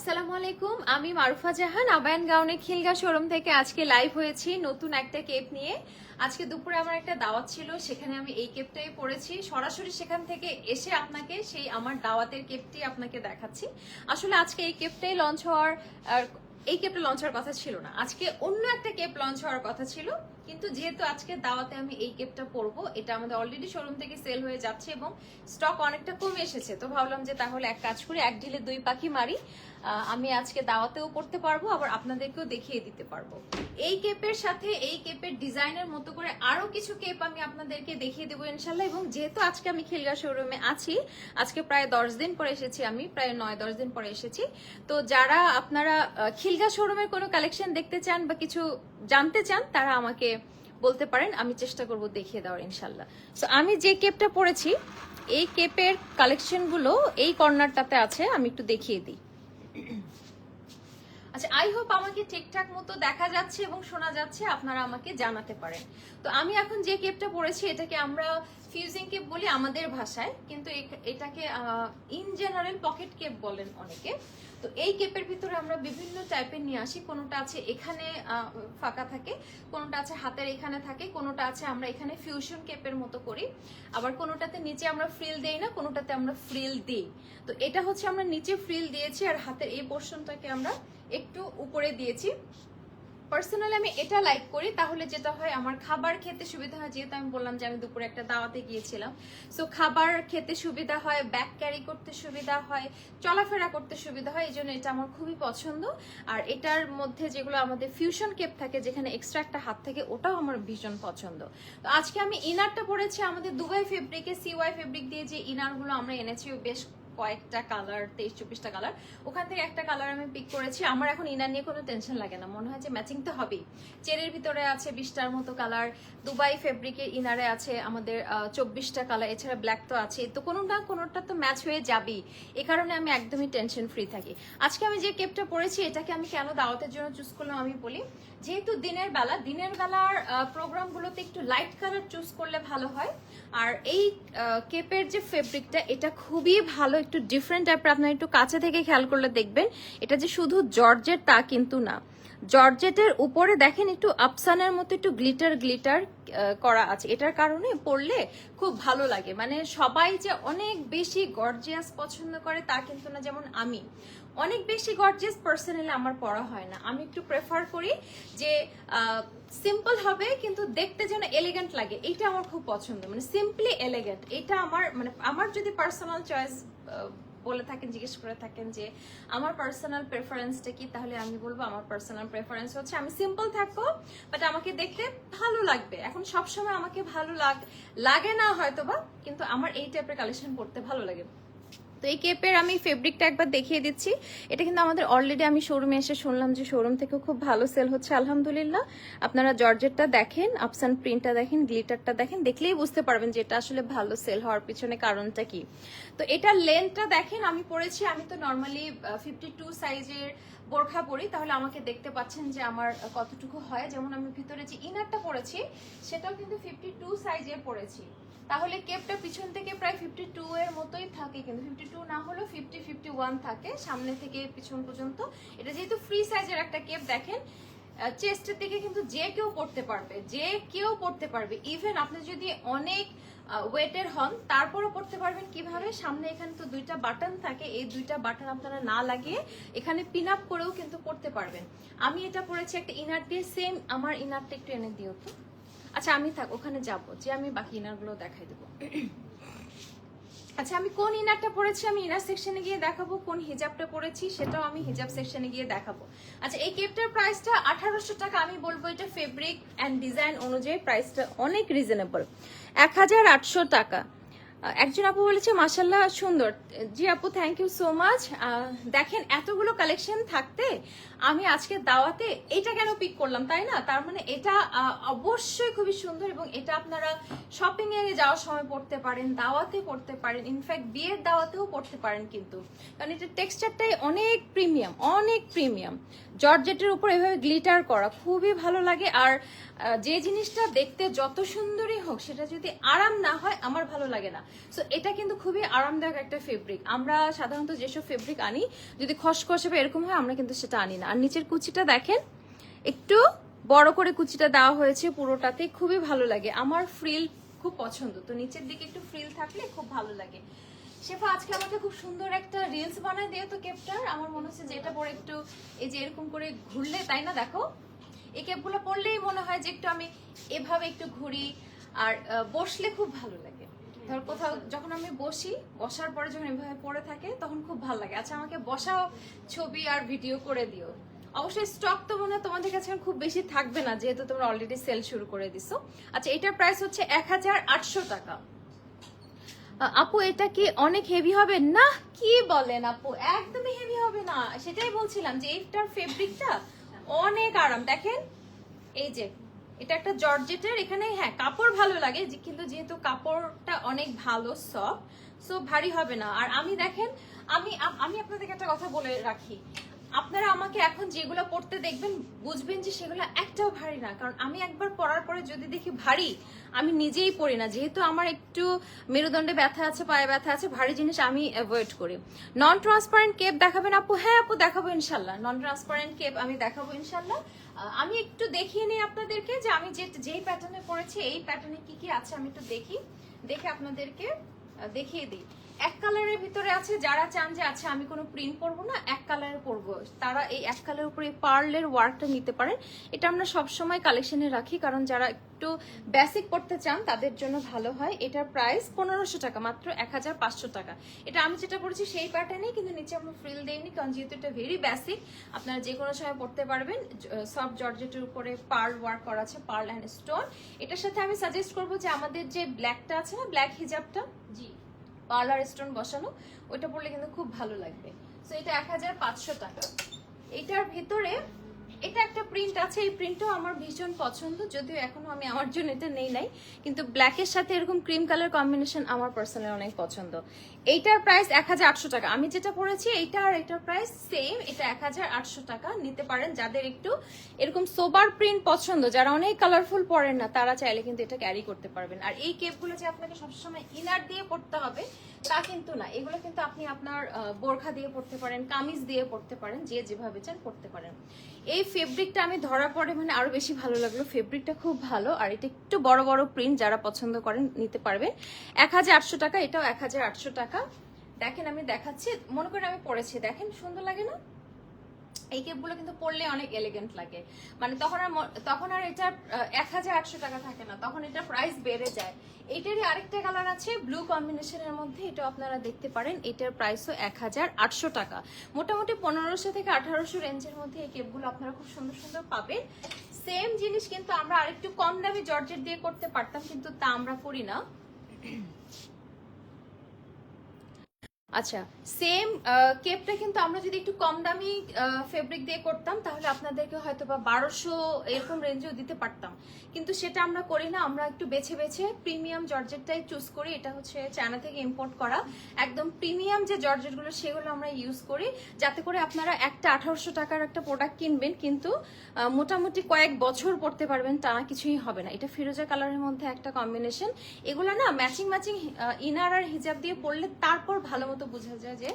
আসসালামু আলাইকুম, আমি মারুফা জাহান, আবায়ান গাউনে খিলগা শোরুম থেকে আজকে লাইভ হয়েছি নতুন একটা কেপ নিয়ে। আজকে দুপুরে আমার একটা দাওয়াত ছিল, সেখানে আমি এই কেপটাই পড়েছি সরাসরি সেখান থেকে এসে আপনাকে সেই আমার দাওয়াতের কেপটি আপনাকে দেখাচ্ছি। আসলে আজকে এই কেপটাই লঞ্চ হওয়ার এই কেপটা লঞ্চ হওয়ার কথা ছিল না। আজকে অন্য একটা কেপ লঞ্চ হওয়ার কথা ছিল, কিন্তু যেহেতু আজকে দাওয়াতে আমি এই কেপটা পরবো, এটা আমাদের অলরেডি শোরুম থেকে সেল হয়ে যাচ্ছে এবং স্টক অনেকটা কমে এসেছে। তো ভাবলাম যে তাহলে এক কাজ করে, এক ঢিলে দুই পাখি মারি। আমি আজকে দাওয়াতেও পড়তে পারব, আবার আপনাদেরকেও দেখিয়ে দিতে পারব। এই কেপের সাথে এই কেপের ডিজাইনের মতো করে আরও কিছু কেপ আমি আপনাদেরকে দেখিয়ে দেবো ইনশাল্লাহ, এবং যেহেতু আজকে আমি খিলগা শোরুমে আছি, আজকে প্রায় দশ দিন পরে এসেছি আমি, প্রায় নয়, দশ দিন পরে এসেছি। তো যারা আপনারা খিলগা শোরুমের কোনো কালেকশন দেখতে চান বা কিছু জানতে চান, তারা আমাকে বলতে পারেন, আমি চেষ্টা করব দেখিয়ে দেওয়ার ইনশাল্লাহ। সো আমি যে কেপটা পরেছি এই কেপের কালেকশনগুলো এই কর্নারটাতে আছে, আমি একটু দেখিয়ে দিই। আচ্ছা আই হোপ আমাকে ঠিকঠাক মতো দেখা যাচ্ছে এবং শোনা যাচ্ছে, আপনারা আমাকে জানাতে পারেন। তো আমি এখন যে কেপটা পরেছি, এটাকে আমরা ফিউজিং কেপ বলি আমাদের ভাষায়, কিন্তু এটাকে ইন জেনারেল পকেট কেপ বলেন অনেকে। তো এই কেপের ভিতরে আমরা বিভিন্ন টাইপের নিয়ে আসি। কোনোটা আছে এখানে ফাঁকা থাকে, কোনোটা আছে হাতের এখানে থাকে, কোনোটা আছে আমরা এখানে ফিউশন কেপের মতো করি। আবার কোনোটাতে নিচে আমরা ফ্রিল দেই না, কোনোটাতে আমরা ফ্রিল দিই। তো এটা হচ্ছে আমরা নিচে ফ্রিল দিয়েছি আর হাতের এই পোর্শনটাকে আমরা একটু উপরে দিয়েছি। পার্সোনালি আমি এটা লাইক করি, তাহলে যেটা হয় আমার খাবার খেতে সুবিধা হয়, যেহেতু আমি বললাম যে আমি দুপুরে একটা দাওয়াতে গিয়েছিলাম। সো খাবার খেতে সুবিধা হয় ব্যাগ ক্যারি করতে সুবিধা হয়, চলাফেরা করতে সুবিধা হয়, এই জন্য এটা আমার খুবই পছন্দ। আর এটার মধ্যে যেগুলো আমাদের ফিউশন কেপ থাকে, যেখানে এক্সট্রা একটা হাত থাকে, ওটাও আমার ভীষণ পছন্দ। তো আজকে আমি ইনারটা পরেছি, আমাদের দুবাই ফেব্রিকে সিওয়াই ফেব্রিক দিয়ে যে ইনারগুলো আমরা এনেছি বেশ কয়েকটা কালার তেইশ, চব্বিশটা কালার ওখান থেকে একটা কালার আমি পিক করেছি। আমার এখন ইনার নিয়ে কোনো টেনশন লাগে না। মনে হয় যে ম্যাচিং তো হবেই। চেরের ভিতরে আছে বিশটার মতো কালার দুবাই ফেব্রিকের ইনারে আছে আমাদের চব্বিশটা কালার এছাড়া ব্ল্যাক তো আছে তো কোনো না কোনোটা তো ম্যাচ হয়ে যাবেই। এ কারণে আমি একদমই টেনশন ফ্রি থাকি। আজকে আমি যে কেপটা পরেছি, এটাকে আমি কেন দাওয়াতের জন্য চুজ করলাম আমি বলি। যেহেতু দিনের বেলা, দিনের বেলার প্রোগ্রামগুলোতে একটু লাইট কালার চুজ করলে ভালো হয়। আর এই কেপের যে ফেব্রিকটা এটা খুবই ভালো একটু ডিফারেন্ট টাইপের আপনার একটু কাছে থেকে খেয়াল করলে দেখবেন, এটা যে শুধু জর্জেট তা কিন্তু না। জর্জেটের উপরে দেখেন একটু আপসানের মতো একটু গ্লিটার গ্লিটার করা আছে। এটার কারণে পড়লে খুব ভালো লাগে। মানে সবাই যে অনেক বেশি গর্জিয়াস পছন্দ করে তা কিন্তু না, যেমন আমি। অনেক বেশি গর্জিয়াস পার্সোনালি আমার পড়া হয় না। আমি একটু প্রেফার করি যে সিম্পল হবে, কিন্তু দেখতে যেন এলিগেন্ট লাগে। এটা আমার খুব পছন্দ। মানে সিম্পলি এলিগেন্ট এটা আমার মানে আমার যদি পার্সোনাল চয়েস বলে থাকেন, জিজ্ঞেস করে থাকেন যে, আমার পার্সোনাল প্রেফারেন্সটা কি? তাহলে আমি বলব আমার পার্সোনাল প্রেফারেন্স হচ্ছে আমি সিম্পল থাকব বাট আমাকে দেখতে ভালো লাগবে। এখন সবসময় আমাকে ভালো লাগ, লাগে না হয়তো বা কিন্তু আমার এই টাইপের কালেকশন পড়তে ভালো লাগে। তো এই কেপের আমি ফেব্রিকটা একবার দেখিয়ে দিচ্ছি। এটা কিন্তু আমাদের অলরেডি আমি শোরুমে এসে শুনলাম যে শোরুম থেকে খুব ভালো সেল হচ্ছে, আলহামদুলিল্লাহ। আপনারা জর্জেটটা দেখেন আপসান প্রিন্টটা দেখেন গ্লিটারটা দেখেন, দেখলেই বুঝতে পারবেন যে এটা আসলে ভালো সেল হওয়ার পিছনে কারণটা কি। তো এটার লেন্থটা দেখেন, আমি পড়েছি আমি তো নর্মালি ফিফটি টু সাইজের বোরখা পরি, তাহলে আমাকে দেখতে পাচ্ছেন যে আমার কতটুকু হয়। যেমন আমি ভিতরে যে ইনারটা পরেছি, সেটাও কিন্তু ফিফটি টু সাইজের পরেছি। তাহলে কেপটা পিছন থেকে প্রায় ফিফটি টু এর মতোই থাকে কিন্তু ফিফটি টু না হলেও ফিফটি ফিফটি ওয়ান থাকে সামনে থেকে পিছন পর্যন্ত। এটা যেহেতু ফ্রি সাইজের একটা কেপ দেখেন চেস্টের দিকে কিন্তু যে কেউ পড়তে পারবে, যে কেউ পড়তে পারবে ইভেন আপনি যদি অনেক ওয়েটের হন, তারপরও পড়তে পারবেন কীভাবে? সামনে এখানে তো দুইটা বাটন থাকে, এই দুইটা বাটন আপনারা না লাগিয়ে এখানে পিন আপ করেও কিন্তু পড়তে পারবেন। আমি এটা পড়েছি একটা ইনার দিয়ে সেম আমার ইনারটা একটু এনে দিও তো। আচ্ছা আমি থাক, ওখানে যাব। যে আমি বাকি ইনারগুলো দেখাই দেবো। আচ্ছা আমি কোন ইনারটা পরেছি আমি ইনার সেকশনে গিয়ে দেখাবো, কোন হিজাবটা পরেছি সেটাও আমি হিজাব সেকশনে গিয়ে দেখাবো। আচ্ছা এই কেপটার প্রাইসটা আঠারোশো টাকা, আমি বলব এটা ফেব্রিক অ্যান্ড ডিজাইন অনুযায়ী প্রাইসটা অনেক রিজনেবল এক হাজার আটশো টাকা। একজন আপু বলেছে মাসাল্লাহ সুন্দর। জি আপু থ্যাংক ইউ সো মাচ দেখেন, এতগুলো কালেকশন থাকতে আমি আজকে দাওয়াতে এটা কেন পিক করলাম, তাই না? তার মানে এটা অবশ্যই খুবই সুন্দর এবং এটা আপনারা শপিং এ যাওয়ার সময় পড়তে পারেন, দাওয়াতে পড়তে পারেন ইনফ্যাক্ট বিয়ের দাওয়াতেও পড়তে পারেন কিন্তু। কারণ এটা টেক্সচারটাই অনেক প্রিমিয়াম অনেক প্রিমিয়াম জর্জেটের উপর এভাবে গ্লিটার করা খুবই ভালো লাগে। আর যে জিনিসটা দেখতে যত সুন্দরই হোক, সেটা যদি আরাম না হয়, আমার ভালো লাগে না। সো এটা কিন্তু খুবই আরামদায়ক একটা ফেব্রিক আমরা সাধারণত যেসব ফেব্রিক আনি, যদি খসখসে বা এরকম হয়, আমরা কিন্তু সেটা আনি না। আর নিচের কুচিটা দেখেন, একটু বড় করে কুচিটা দেওয়া হয়েছে পুরোটাতে, খুবই ভালো লাগে। আমার ফ্রিল খুব পছন্দ। তো নিচের দিকে একটু ফ্রিল থাকলে খুব ভালো লাগে। শেফা, আজকে আমাকে খুব সুন্দর একটা রিলস বানায় দিয়ে তো কেপটার আমার মনে হচ্ছে যে এটা পরে একটু এই যে এরকম করে ঘুরলে, তাই না? দেখো। এই কেপগুলো পরলেই মনে হয় যে একটু আমি এভাবে একটু ঘুরি, আর বসলে খুব ভালো লাগে। ধর কোথাও যখন আমি বসি, বসার পরে যখন এভাবে পড়ে থাকে, তখন খুব ভালো লাগে। আচ্ছা আমাকে বসাও ছবি আর ভিডিও করে দিও। অবশ্যই স্টক তো মনে হয় তোমাদের কাছে খুব বেশি থাকবে না, যেহেতু তোমরা অলরেডি সেল শুরু করে দিছো। আচ্ছা এটার প্রাইস হচ্ছে এক হাজার আটশো টাকা। আপু, এটা কি অনেক হেভি হবে? না, কি বলেন আপু? একদমই হেভি হবে না। সেটাই বলছিলাম যে এইটার ফেব্রিকটা অনেক আরাম। দেখেন, এই যে, এটা একটা জর্জেটের এখানে হ্যাঁ কাপড় ভালো লাগে কিন্তু যেহেতু কাপড়টা অনেক ভালো সফট সো ভারী হবে না। আর আমি দেখেন, আমি আমি আপনাদেরকে একটা কথা বলে রাখি। আপনারা আমাকে এখন যেগুলো পড়তে দেখবেন, বুঝবেন যে সেগুলো একটাও ভারী না। কারণ আমি একবার পরার পরে যদি দেখি ভারী, আমি নিজেই পড়ি না। যেহেতু আমার একটু মেরুদণ্ডে ব্যথা আছে, পায়ে ব্যথা আছে, ভারী জিনিস আমি অ্যাভয়েড করি। নন ট্রান্সপারেন্ট কেপ দেখাবেন আপু? হ্যাঁ আপু, দেখাবো ইনশাল্লাহ। নন ট্রান্সপারেন্ট কেপ আমি দেখাবো ইনশাল্লাহ। আমি একটু দেখিয়ে নিই আপনাদেরকে যে আমি যে যেই প্যাটার্নে পড়েছি, এই প্যাটার্নে কি কি আছে আমি একটু দেখি। দেখে আপনাদেরকে দেখিয়ে দিই। এক কালারের ভিতরে আছে, যারা চান যে আচ্ছা আমি কোনো প্রিন্ট করব না, এক কালারে পরবো। তারা এই এক কালারের উপরে পার্লের ওয়ার্কটা নিতে পারেন। এটা আমরা সবসময় কালেকশনে রাখি, কারণ যারা একটু বেসিক পড়তে চান, তাদের জন্য ভালো হয়। এটার প্রাইস পনেরোশো টাকা, মাত্র এক হাজার পাঁচশো টাকা। এটা আমি যেটা পড়েছি সেই প্যাটার্নেই কিন্তু নিচে আমরা ফ্রিল দেইনি, কারণ যেহেতু এটা ভেরি বেসিক আপনারা যে কোনো সময় পড়তে পারবেন। সব জর্জেটের উপরে পার্ল ওয়ার্ক করা আছে, পার্ল অ্যান্ড স্টোন। এটার সাথে আমি সাজেস্ট করব যে আমাদের যে ব্ল্যাকটা আছে না ব্ল্যাক হিজাবটা? জি। পার্লার স্টোন বসানো, ওইটা পড়লে কিন্তু খুব ভালো লাগবে। সো এটা এক হাজার পাঁচশো টাকা। এটার ভিতরে এটা একটা প্রিন্ট আছে, এই প্রিন্টটাও আমার ভীষণ পছন্দ, যদিও এখনও আমি আমার জন্য এটা নেই নাই। কিন্তু ব্ল্যাকের সাথে এরকম ক্রিম কালার কম্বিনেশন আমার পার্সোনালি অনেক পছন্দ। এইটার প্রাইস এক হাজার আটশো টাকা। আমি যেটা পড়েছি, এইটা আর এটার প্রাইস সেম এটা এক হাজার আটশো টাকা। নিতে পারেন যাদের একটু এরকম সোবার প্রিন্ট পছন্দ, যারা অনেক কালারফুল পরেন না, তারা চাইলে কিন্তু এটা ক্যারি করতে পারবেন। আর এই কেপগুলো যে আপনাকে সবসময় ইনার দিয়ে পড়তে হবে, তা কিন্তু না। এগুলো কিন্তু আপনি আপনার বোরখা দিয়ে পড়তে পারেন, কামিজ দিয়ে পড়তে পারেন, যে যেভাবে চান পড়তে পারেন। এই ফেব্রিকটা আমি ধরা পড়ে মানে আরও বেশি ভালো লাগল। ফেব্রিকটা খুব ভালো, আর এটা একটু বড় বড় প্রিন্ট যারা পছন্দ করেন নিতে পারবেন। এক টাকা, এটাও এক হাজার আটশো টাকা। দেখেন আমি দেখাচ্ছি, মনে করেন আমি পড়েছি দেখেন, সুন্দর লাগে না? এই কেপগুলো কিন্তু পরলে অনেক এলিগেন্ট লাগে। মানে তখন আর তখন আর এটা এক হাজার আটশো টাকা থাকে না, তখন এটা প্রাইস বেড়ে যায়। এটারই আরেকটা কালার আছে ব্লু কম্বিনেশনের মধ্যে এটা আপনারা দেখতে পারেন, এটার প্রাইসও এক হাজার আটশো টাকা। মোটামুটি পনেরোশো থেকে আঠারোশো রেঞ্জের মধ্যে এই কেপগুলো আপনারা খুব সুন্দর সুন্দর পাবেন। সেম জিনিস কিন্তু আমরা আরেকটু কম দামি জর্জেট দিয়ে করতে পারতাম, কিন্তু তা আমরা করি না। আচ্ছা সেম কেপটা কিন্তু আমরা যদি একটু কম দামি ফেব্রিক দিয়ে করতাম, তাহলে আপনাদেরকে হয়তো বা বারোশো এরকম রেঞ্জেও দিতে পারতাম। কিন্তু সেটা আমরা করি না, আমরা একটু বেছে বেছে প্রিমিয়াম জর্জেটটাই চুজ করি। এটা হচ্ছে চায়না থেকে ইম্পোর্ট করা। একদম প্রিমিয়াম যে জর্জেটগুলো, সেগুলো আমরা ইউজ করি। যাতে করে আপনারা একটা আঠারোশো টাকার একটা প্রোডাক্ট কিনবেন, কিন্তু মোটামুটি কয়েক বছর পড়তে পারবেন, তা কিছুই হবে না। এটা ফিরোজা কালারের মধ্যে একটা কম্বিনেশন এগুলো না ম্যাচিং ম্যাচিং ইনার আর হিজাব দিয়ে পড়লে তারপর ভালো মতো বোঝা যায় যে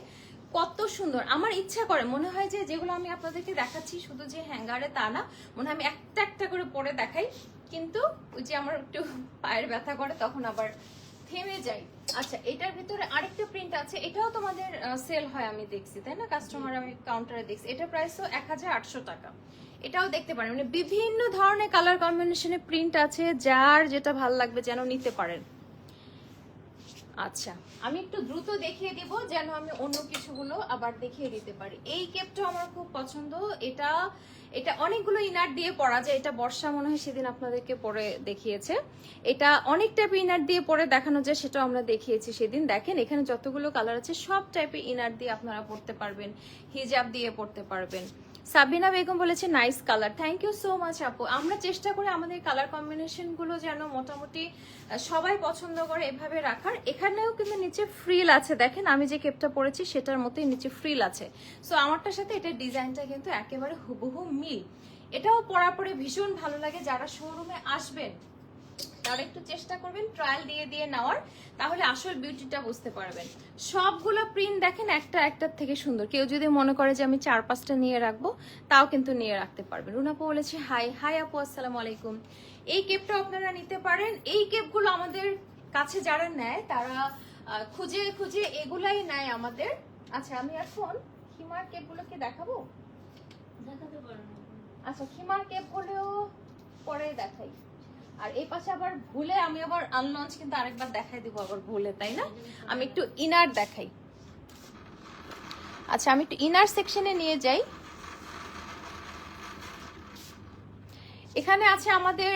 কত সুন্দর। আমার ইচ্ছা করে, মনে হয় যে যেগুলো আমি আপনাদেরকে দেখাচ্ছি শুধু যে হ্যাঙ্গারে তা না, মনে হয় আমি একটা একটা করে পরে দেখাই। কিন্তু ওই যে আমার একটু পায়ের ব্যথা করে, তখন আবার থেমে যাই। আচ্ছা এটার ভিতরে আরেকটা প্রিন্ট আছে, এটাও তোমাদের সেল হয় আমি দেখছি, তাই না? কাস্টমার আমি কাউন্টারে দেখছি। এটা প্রাইসও এক হাজার আটশো টাকা। এটাও দেখতে পারেন। মানে বিভিন্ন ধরনের কালার কম্বিনেশনে প্রিন্ট আছে, যার যেটা ভালো লাগবে যেন নিতে পারেন। আচ্ছা আমি একটু দ্রুত দেখিয়ে দিব যেন আমি অন্য কিছুগুলো আবার দেখিয়ে দিতে পারি। এই কেপটা আমার খুব পছন্দ। এটা এটা অনেকগুলো ইনার দিয়ে পরা যায়। এটা বর্ষা মনে হয় সেদিন আপনাদেরকে পরে দেখিয়েছে। এটা অনেক টাইপের ইনার দিয়ে পরে দেখানো যায়, সেটাও আমরা দেখিয়েছি সেদিন। দেখেন, এখানে যতগুলো কালার আছে, সব টাইপের ইনার দিয়ে আপনারা পড়তে পারবেন, হিজাব দিয়ে পড়তে পারবেন। সাবিনা বেগম বলেছে nice colour thank you so much আপু। আমরা চেষ্টা করি আমাদের কালার কম্বিনেশনগুলো যেন মোটামুটি সবাই পছন্দ করে এভাবে রাখার। এখানেও কিন্তু নিচে ফ্রিল আছে। দেখেন, আমি যে কেপটা পরেছি, সেটার মতোই নিচে ফ্রিল আছে। সো আমারটার সাথে এটার ডিজাইনটা কিন্তু একেবারে হুবহু মিল। এটাও পরা পরে ভীষণ ভালো লাগে। যারা শোরুমে আসবেন তারা একটু চেষ্টা করবেন ট্রায়াল দিয়ে দিয়ে নেওয়ার তাহলে আসল বিউটিটা বুঝতে পারবেন। সবগুলো প্রিন্ট দেখেন একটা একটার থেকে সুন্দর। কেউ যদি মনে করে যে আমি চার পাঁচটা নিয়ে রাখব তাও কিন্তু নিয়ে রাখতে পারবেন। রুনাপু বলেছে হাই হাই আপু আসসালামু আলাইকুম। এই কেপটা আপনারা নিতে পারেন। এই কেপগুলো আমাদের কাছে যারা নেয় তারা খুঁজে খুঁজে এগুলাই নেয় আমাদের। আচ্ছা আমি এখন হিমার কেপগুলোকে দেখাবো? দেখাতে পারো আচ্ছা হিমার কেপগুলো পরে দেখাই। আর এই পাশে আবার ভুলে আমি আবার আনলঞ্চ কিন্তু আরেকবার দেখাই দিব আবার ভুলে তাই না? আমি একটু ইনার দেখাই। আচ্ছা আমি একটু ইনার সেকশনে নিয়ে যাই। এখানে আছে আমাদের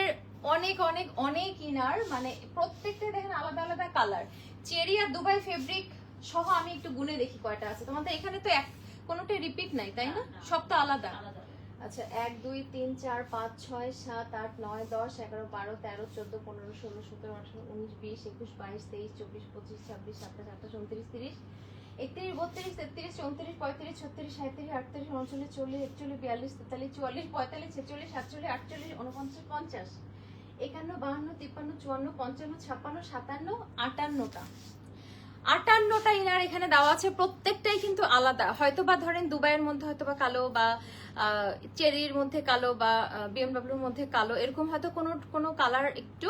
অনেক অনেক অনেক ইনার মানে প্রত্যেকটা দেখেন আলাদা আলাদা কালার চেরি আর দুবাই ফেব্রিক সহ আমি একটু গুনে দেখি কয়টা আছে। তোমাদের এখানে তো এক কোনোটাই রিপিট নাই তাই না সব তো আলাদা। আলাদা। আচ্ছা এক, দুই, তিন, চার, পাঁচ, ছয়, সাত, আট, নয়, দশ, এগারো, বারো, তেরো, চোদ্দ, পনেরো, ষোলো, সতেরো, আঠারো, উনিশ, বিশ, একুশ, বাইশ, তেইশ, চব্বিশ, পঁচিশ, ছাব্বিশ, সাতাশ, আঠাশ, উনত্রিশ, তিরিশ, একত্রিশ, বত্রিশ, তেত্রিশ, চৌত্রিশ, পঁয়ত্রিশ, ছত্রিশ সাঁত্রিশ আটত্রিশ, উনচল্লিশ, চল্লিশ, একচল্লিশ, বিয়াল্লিশ, তেতাল্লিশ, চুয়াল্লিশ, পঁয়তাল্লিশ, ছেচল্লিশ, সাতচল্লিশ, আটচল্লিশ উনপঞ্চাশ পঞ্চাশ, একান্ন, বাহান্ন, তিপ্পান্ন, চুয়ান্ন, পঞ্চান্ন, ছাপ্পান্ন, সাতান্ন, আটান্নটা। আটান্নটা ইনার এখানে দেওয়া আছে, প্রত্যেকটাই কিন্তু আলাদা। হয়তো বা ধরেন দুবাইয়ের মধ্যে হয়তো বা কালো বা চেরির মধ্যে কালো বা বিএমডব্লিউর মধ্যে কালো, এরকম হয়তো কোনো কোনো কালার একটু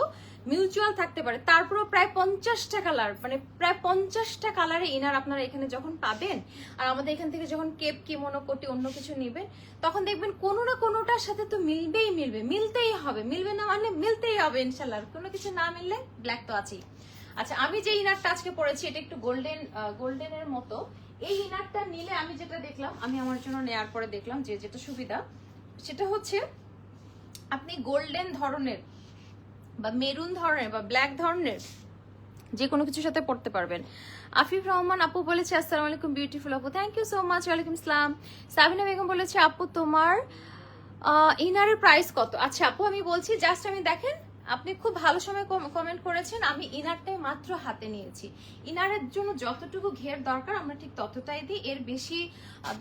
মিউচুয়াল থাকতে পারে। তারপরেও প্রায় পঞ্চাশটা কালার মানে প্রায় পঞ্চাশটা কালারে ইনার আপনারা এখানে যখন পাবেন, আর আমাদের এখান থেকে যখন কেপ কি মনোকোটি অন্য কিছু নেবেন, তখন দেখবেন কোনো না কোনোটার সাথে তো মিলবেই মিলবে, মিলতেই হবে। মিলবে না মানে মিলতেই হবে ইনশাল্লাহ, কোনো কিছু না মিললে ব্ল্যাক তো আছেই। আচ্ছা আমি যে ইনারটা আজকে পরেছি, এটা একটু গোল্ডেন গোল্ডেনের মতো। এই ইনারটা নিলে আমি যেটা দেখলাম, আমি আমার জন্য নেয়ার পরে দেখলাম যে যেটা সুবিধা, সেটা হচ্ছে আপনি গোল্ডেন ধরনের বা মেরুন ধরনের বা ব্ল্যাক ধরনের যে কোনো কিছুর সাথে পড়তে পারবেন। আফিফ রহমান, আপু বলেছে, আসসালামু আলাইকুম বিউটিফুল আপু। থ্যাংক ইউ সো মাচ ওয়ালাইকুম আসসালাম। সাবিনা বেগম বলেছে, আপু, তোমার ইনারের প্রাইস কত? আচ্ছা আপু, আমি বলছি জাস্ট আমি দেখেন আপনি খুব ভালো সময় কমেন্ট করেছেন, আমি ইনারটাই মাত্র হাতে নিয়েছি। ইনারের জন্য যতটুকু ঘের দরকার, আমরা ঠিক ততটাই দিই। এর বেশি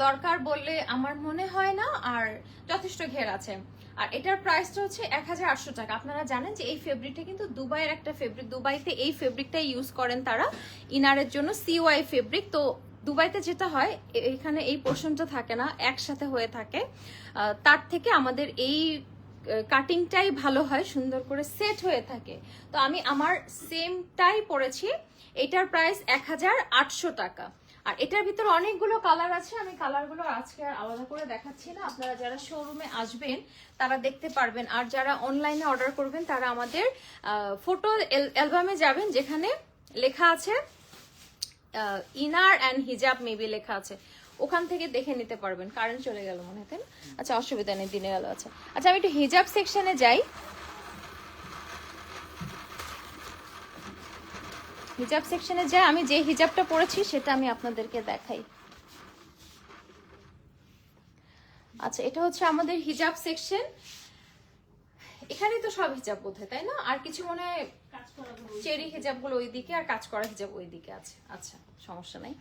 দরকার বললে আমার মনে হয় না, আর যথেষ্ট ঘের আছে। আর এটার প্রাইসটা হচ্ছে এক হাজার আটশো টাকা। আপনারা জানেন যে এই ফেব্রিকটা কিন্তু দুবাইয়ের একটা ফেব্রিক দুবাইতে এই ফেব্রিকটা ইউজ করেন তারা ইনারের জন্য সিওয়াই ফেব্রিক তো দুবাইতে যেটা হয় এখানে এই পোর্শনটা থাকে না, একসাথে হয়ে থাকে। তার থেকে আমাদের এই কাটিংটাই ভালো হয়, সুন্দর করে সেট হয়ে থাকে। তো আমি আমার সেমটাই পরেছি এটার প্রাইস এক হাজার আটশো টাকা। আর এটার ভিতরে অনেকগুলো কালার আছে, আমি কালারগুলো আজকে আর আলাদা করে দেখাচ্ছি না। আপনারা যারা শোরুমে আসবেন, তারা দেখতে পারবেন। আর যারা অনলাইনে অর্ডার করবেন, তারা আমাদের ফটো অ্যালবামে যাবেন, যেখানে লেখা আছে ইনার অ্যান্ড হিজাব মেবি লেখা আছে। ওখান থেকে দেখে নিতে পারবেন কারেন্ট চলে গেল মনে হয় তাই না? আচ্ছা অসুবিধা নেই দিনে গেল আচ্ছা। আচ্ছা আমি একটু হিজাব সেকশনে যাই। হিজাব সেকশনে যাই আমি যে হিজাবটা পরেছি সেটা আমি আপনাদেরকে দেখাই। আচ্ছা এটা হচ্ছে আমাদের হিজাব সেকশন এখানে তো সব হিজাব বোধ তাই না? আর কিছু মনে হয় চেরি হিজাবগুলো ওইদিকে আর কাজ করা হিজাব ওইদিকে আছে। আচ্ছা সমস্যা নাই।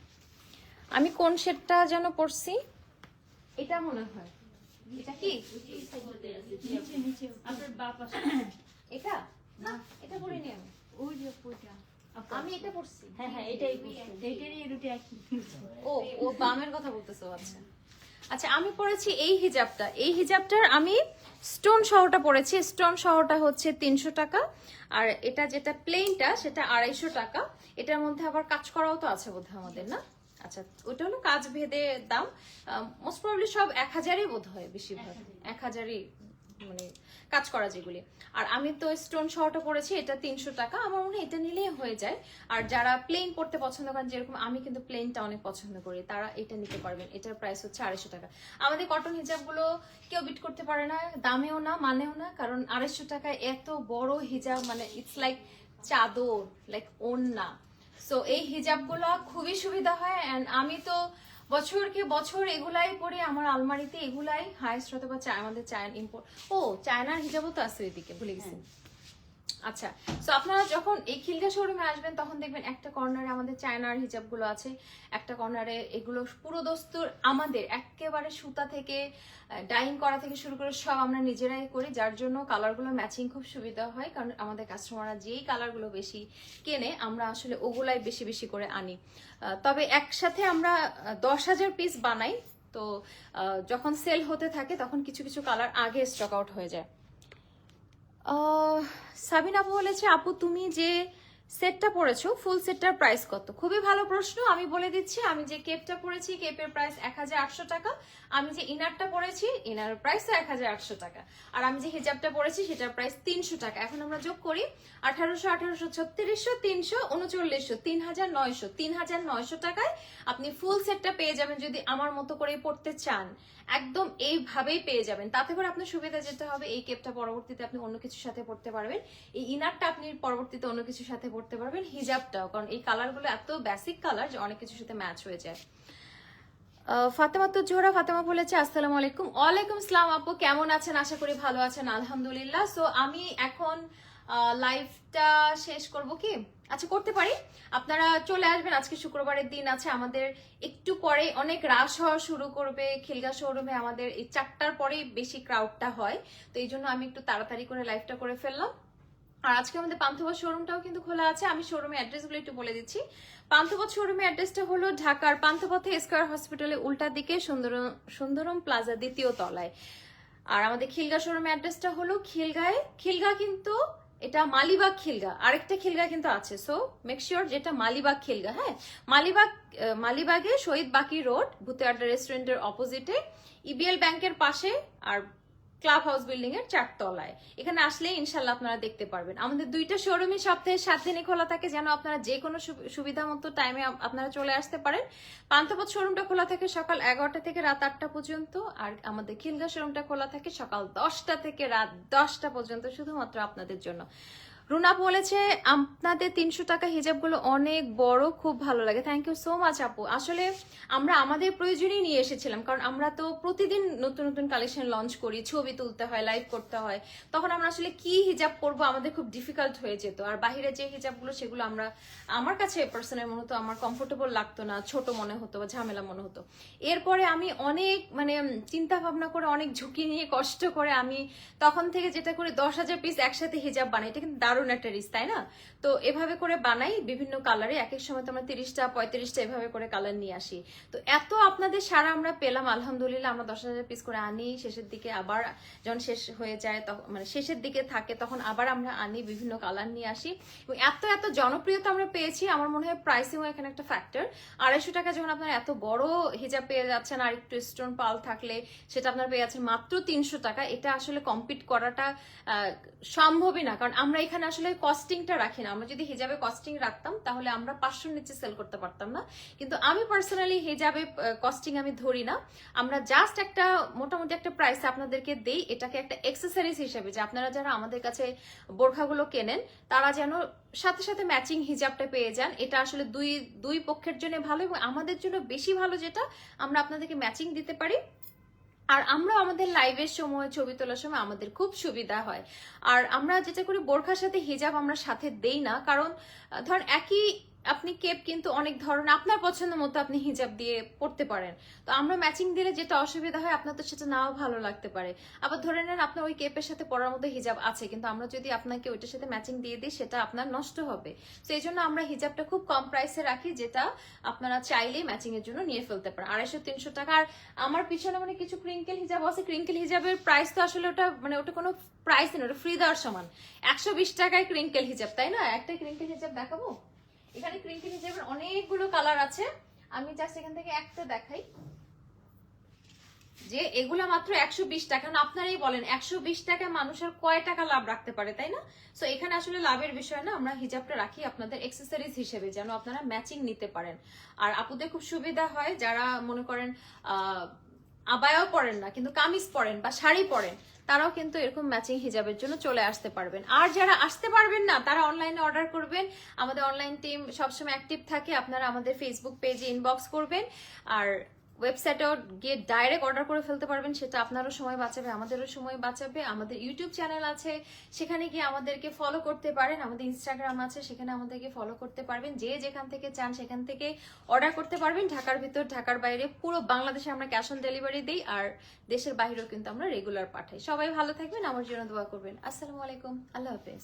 আমি কোন শেডটা যেন পড়ছি এটা মনে হয়। এটা কি? এটা? না এটা আমি ওই যে ওইটা আমি এটা পড়ছি হ্যাঁ হ্যাঁ এটাই করছে দুটো একই। ও ও বামের কথা বলতেছো আচ্ছা। আচ্ছা আমি পড়েছি এই হিজাবটা। এই হিজাবটার আমি স্টোন সহটা পড়েছি স্টোন সহটা হচ্ছে তিনশো টাকা। আর এটা যেটা প্লেনটা সেটা আড়াইশো টাকা। এটার মধ্যে আবার কাজ করাও তো আছে বোধহয় আমাদের না? আচ্ছা ওটা হলো কাজ ভেদে দাম মোস্ট প্রবলি সব এক হাজারই বোধ হয় বেশিরভাগ। এক হাজারই মানে কাজ করা যেগুলি। আর আমি তো স্টোন সহটা পড়েছি এটা তিনশো টাকা। আমার মনে হয় এটা নিলেই হয়ে যায়। আর যারা প্লেন পড়তে পছন্দ করেন যেরকম আমি কিন্তু প্লেনটা অনেক পছন্দ করি তারা এটা নিতে পারবেন। এটার প্রাইস হচ্ছে আড়াইশো টাকা। আমাদের কটন হিজাবগুলো কেউ বিট করতে পারে না দামেও না মানেও না কারণ আড়াইশো টাকায় এত বড় হিজাব মানে ইটস লাইক চাদর লাইক ওন্না সো এই হিজাবগুলো খুবই সুবিধা হয় অ্যান্ড আমি তো বছরকে বছর এগুলাই পরে আমার আলমারিতে এগুলাই হায়েস্ট হতে বা আমাদের চায়না ইম্পোর্ট ও, চায়নার হিজাবও তো আছে এদিকে, ভুলে গেছি। আচ্ছা তো আপনারা যখন এই খিলগা শোরুমে আসবেন, তখন দেখবেন একটা কর্নারে আমাদের চায়নার হিজাবগুলো আছে, একটা কর্নারে এগুলো পুরো দস্তুর আমাদের, একেবারে সুতা থেকে ডাইং করা থেকে শুরু করে সব আমরা নিজেরাই করি, যার জন্য কালারগুলো ম্যাচিং খুব সুবিধা হয়, কারণ আমাদের কাস্টমাররা যেই কালারগুলো বেশি কেনে, আমরা আসলে ওগুলাই বেশি বেশি করে আনি। তবে একসাথে আমরা দশ হাজার পিস বানাই, তো যখন সেল হতে থাকে, তখন কিছু কিছু কালার আগে স্টক আউট হয়ে যায়। সাবিন আপু বলেছে আপু তুমি যে সেটটা পরেছো ফুল সেটটার প্রাইস কত? খুবই ভালো প্রশ্ন। আমি বলে দিচ্ছি, আমি যে কেপটা পরেছি কেপের প্রাইস এক হাজার আটশো টাকা। আমি যে ইনারটা পরেছি ইনার প্রাইস এক হাজার আটশো টাকা। আর আমি যে হিজাবটা পরেছি, সেটার প্রাইস তিনশো টাকা। এখন আমরা যোগ করি, আঠারোশো আঠারোশো ছত্রিশশো, তিনশো, উনচল্লিশশো তিন হাজার নয়শো। তিন হাজার নয়শো টাকায় আপনি ফুল সেটটা পেয়ে যাবেন যদি আমার মতো করে পড়তে চান। একদম এইভাবেই পেয়ে যাবেন। তাতে করে আপনার সুবিধা যেতে হবে, এই কেপটা পরবর্তীতে আপনি অন্য কিছুর সাথে পড়তে পারবেন। এই ইনারটা আপনি পরবর্তীতে অন্য কিছুর সাথে পড়তে পারবেন হিজাবটাও কারণ এই কালারগুলো এত বেসিক কালার যে অনেক কিছুর সাথে ম্যাচ হয়ে যায়। আহ, ফাতেমা তো জোহরা ফাতেমা বলেছে আসসালামু আলাইকুম। ওয়ালাইকুম সালাম আপু কেমন আছেন? আশা করি ভালো আছেন আলহামদুলিল্লাহ। সো আমি এখন লাইভটা শেষ করব কি? আচ্ছা করতে পারি? আপনারা চলে আসবেন আজকে শুক্রবারের দিন আছে আমাদের একটু পরে অনেক রাশ হওয়া শুরু করবে। খিলগা শোরুমে আমাদের এই চারটার পরেই বেশি ক্রাউডটা হয়। তো এই জন্য আমি একটু তাড়াতাড়ি করে লাইভটা করে ফেললাম। আর আজকে আমাদের পান্থপথ শোরুমটাও কিন্তু খোলা আছে। আমি শোরুমের অ্যাড্রেসগুলো একটু বলে দিচ্ছি। পান্থপথ শোরুমের অ্যাড্রেসটা হলো ঢাকার পান্থপথে স্কোয়ার হসপিটালের উল্টা দিকে সুন্দর সুন্দরম প্লাজা দ্বিতীয় তলায়। আর আমাদের খিলগা শোরুমের অ্যাড্রেসটা হলো খিলগায়। খিলগা কিন্তু এটা মালিবাগ খিলগা। আরেকটা খিলগা কিন্তু আছে। সো মেক শিওর যেটা মালিবাগ খিলগা হ্যাঁ? মালিবাগ মালিবাগে শহীদ বাকি রোড ভূতে আড্ডা রেস্টুরেন্টের অপোজিটে ইবিএল ব্যাংকের পাশে আর ক্লাব হাউস বিল্ডিং এর চারতলায়। এখানে আসলে ইনশাল্লাহ আপনারা দেখতে পারবেন। আমাদের দুইটা শোরুমই সপ্তাহে সাত দিনে খোলা থাকে, যেন আপনারা যে কোনো সুবিধা মতো টাইমে আপনারা চলে আসতে পারেন। পান্থপথ শোরুমটা খোলা থাকে সকাল এগারোটা থেকে রাত আটটা পর্যন্ত, আর আমাদের খিলগা শোরুমটা খোলা থাকে সকাল দশটা থেকে রাত দশটা পর্যন্ত, শুধুমাত্র আপনাদের জন্য। রুনা বলেছে, আপনাদের তিনশো টাকা হিজাবগুলো অনেক বড়, খুব ভালো লাগে। থ্যাংক ইউ সো মাচ আপু। আসলে আমরা আমাদের প্রয়োজনই নিয়ে এসেছিলাম, কারণ আমরা তো প্রতিদিন নতুন নতুন কালেকশন লঞ্চ করি, ছবি তুলতে হয় লাইভ করতে হয়। তখন আমরা আসলে কি হিজাব করব আমাদের খুব ডিফিকাল্ট হয়ে যেত। আর বাইরে যে হিজাবগুলো, সেগুলো আমরা, আমার কাছে পার্সোনাল মনে হতো, আমার কমফোর্টেবল লাগতো না, ছোট মনে হতো বা ঝামেলা মনে হতো। এরপরে আমি অনেক মানে চিন্তা ভাবনা করে, অনেক ঝুঁকি নিয়ে, কষ্ট করে আমি তখন থেকে যেটা করে, দশ হাজার পিস একসাথে হিজাব বানাই। এটা কিন্তু দারুণ একটা রিস্ক তাই না? তো এভাবে করে বানাই, বিভিন্ন কালারে এক এক সময় তো আমরা তিরিশটা, পঁয়ত্রিশটা এভাবে করে কালার নিয়ে আসি। তো এত আপনাদের সারা আমরা পেলাম, আলহামদুলিল্লাহ আমরা দশ হাজার পিস করে আনি, শেষের দিকে আবার যখন শেষ হয়ে যায় তখন মানে শেষের দিকে থাকে তখন আবার আমরা আনি, বিভিন্ন কালার নিয়ে আসি। এবং এত এত জনপ্রিয়তা আমরা পেয়েছি, আমার মনে হয় প্রাইসিংও এখানে একটা ফ্যাক্টর আড়াইশো টাকা যখন আপনার এত বড় হিজাব পেয়ে যাচ্ছেন, আর একটু স্টোন পাল থাকলে সেটা আপনার পেয়ে যাচ্ছেন মাত্র তিনশো টাকা, এটা আসলে কম্পিট করাটা সম্ভবই না। কারণ আমরা এখানে আসলে কস্টিংটা রাখি না। আমরা যদি হিজাবে কস্টিং রাখতাম, তাহলে আমরা পাঁচশোর নিচে সেল করতে পারতাম না। কিন্তু আমি পার্সোনালি হিজাবে কস্টিং আমি ধরি না। আমরা জাস্ট একটা, মোটামুটি একটা প্রাইস আপনাদেরকে দেই। এটাকে একটা এক্সেসরিজ হিসেবে, যে আপনারা যারা আমাদের কাছে বোরখাগুলো কেনেন, তারা যেন সাথে সাথে ম্যাচিং হিজাবটা পেয়ে যান। এটা আসলে দুই দুই পক্ষের জন্য ভালো এবং আমাদের জন্য বেশি ভালো যেটা, আমরা আপনাদেরকে ম্যাচিং দিতে পারি। আর আমরা আমাদের লাইভের সময়, ছবি তোলার সময় আমাদের খুব সুবিধা হয়। আর আমরা যেটা করি, বোরখার সাথে হিজাব আমরা সাথে দেই না। কারণ ধর একই আপনি কেপ কিন্তু অনেক ধরনের, আপনার পছন্দ মতো আপনি হিজাব দিয়ে পড়তে পারেন। তো আমরা ম্যাচিং দিলে যেটা অসুবিধা হয় আপনার তো সেটা নাও ভালো লাগতে পারে। আবার ধরে নেন, আপনার ওই কেপের সাথে পড়ার মতো হিজাব আছে, কিন্তু আমরা যদি আপনাকে ওইটার সাথে ম্যাচিং দিয়ে দিই, সেটা আপনার নষ্ট হবে। তো এই জন্য আমরা হিজাবটা খুব কম প্রাইসে রাখি, যেটা আপনারা চাইলেই ম্যাচিং এর জন্য নিয়ে ফেলতে পারেন। আড়াইশো, তিনশো টাকা। আর আমার পিছনে মানে কিছু ক্রিঙ্কেল হিজাব আছে ক্রিঙ্কেল হিজাবের প্রাইস তো আসলে ওটা মানে ওটা কোনো প্রাইস না ওটা ফ্রি দেওয়ার সমান। একশো বিশ টাকায় ক্রিঙ্কেল হিজাব, তাই না? একটা ক্রিঙ্কেল হিজাব দেখাবো? এখানে ক্রিঙ্কেল হিজাবের অনেকগুলো কালার আছে। আমি জাস্ট এখান থেকে একটা দেখাই। যে এগুলো মাত্র একশো বিশ টাকা। কারণ আপনারাই বলেন, একশো বিশ টাকা মানুষের কয় টাকা লাভ রাখতে পারে, তাই না? সো এখানে আসলে লাভের বিষয় না, আমরা হিজাবটা রাখি আপনাদের এক্সেসরিজ হিসেবে, যেন আপনারা ম্যাচিং নিতে পারেন। আর আপুদের খুব সুবিধা হয়, যারা মনে করেন আবায়াও পরেন না, কিন্তু কামিজ পরেন বা শাড়ি পরেন তারাও কিন্তু এরকম ম্যাচিং হিজাবের জন্য চলে আসতে পারবেন। আর যারা আসতে পারবেন না, তারা অনলাইনে অর্ডার করবেন। আমাদের অনলাইন টিম সবসময় অ্যাক্টিভ থাকে। আপনারা আমাদের ফেসবুক পেজে ইনবক্স করবেন। আর ওয়েবসাইটেও গিয়ে ডাইরেক্ট অর্ডার করে ফেলতে পারবেন, সেটা আপনারও সময় বাঁচাবে, আমাদেরও সময় বাঁচাবে। আমাদের ইউটিউব চ্যানেল আছে, সেখানে গিয়ে আমাদেরকে ফলো করতে পারেন। আমাদের ইনস্টাগ্রাম আছে, সেখানে আমাদেরকে ফলো করতে পারবেন। যে যেখান থেকে চান সেখান থেকে অর্ডার করতে পারবেন। ঢাকার ভিতর, ঢাকার বাইরে পুরো বাংলাদেশে আমরা ক্যাশ অন ডেলিভারি দিই, আর দেশের বাইরেও কিন্তু আমরা রেগুলার পাঠাই। সবাই ভালো থাকবেন, আমার জন্য দোয়া করবেন। আসসালামু আলাইকুম, আল্লাহ হাফেজ।